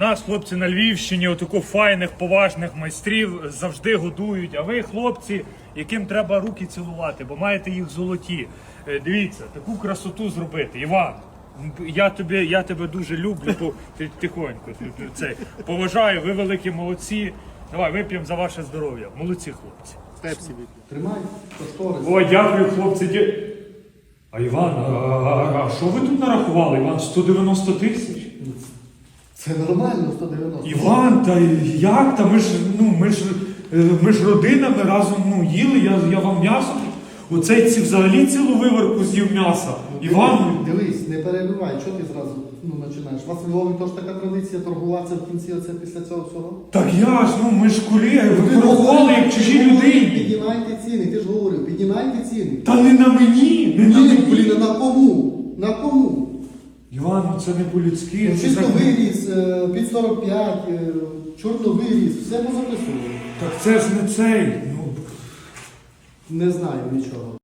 Нас, хлопці на Львівщині, отаку файних, поважних майстрів завжди годують. А ви, хлопці, яким треба руки цілувати, бо маєте їх золоті. Е, Дивіться, таку красоту зробити. Іван, я тебе, я тебе дуже люблю, бо ти тихонько. ти- ти Це, поважаю, ви великі молодці. Давай вип'ємо за ваше здоров'я. Молодці, хлопці. Пепсі. Тримай. О, дякую, хлопці. Дя... А Іван, а, а, а що ви тут нарахували? Іван, 190 тисяч? Це нормально, 190. Іван, та як? Та ми ж ну ми ж е, ми ж родинами разом ну їли, я, я вам м'ясо. Оцей ці взагалі цілу виварку з'їв м'яса. Іван, Дивись, не перебивай, що ти зразу ну, починаєш? У вас в Львові теж така традиція торгуватися в кінці оце після цього всього? так я ж, ну ми ж колеги, ви порахували як чужі людині. Піднімайте ціни, ти ж говорив, піднімайте ціни. Та не на мені, не на Ні, мені. блін, а на кому? На кому? Іван, це не по-людськи. це Чисто так- виріс, е, під 45, е, чорно виріс, все позаписували. Так це ж не цей. Ну, Не знаю нічого.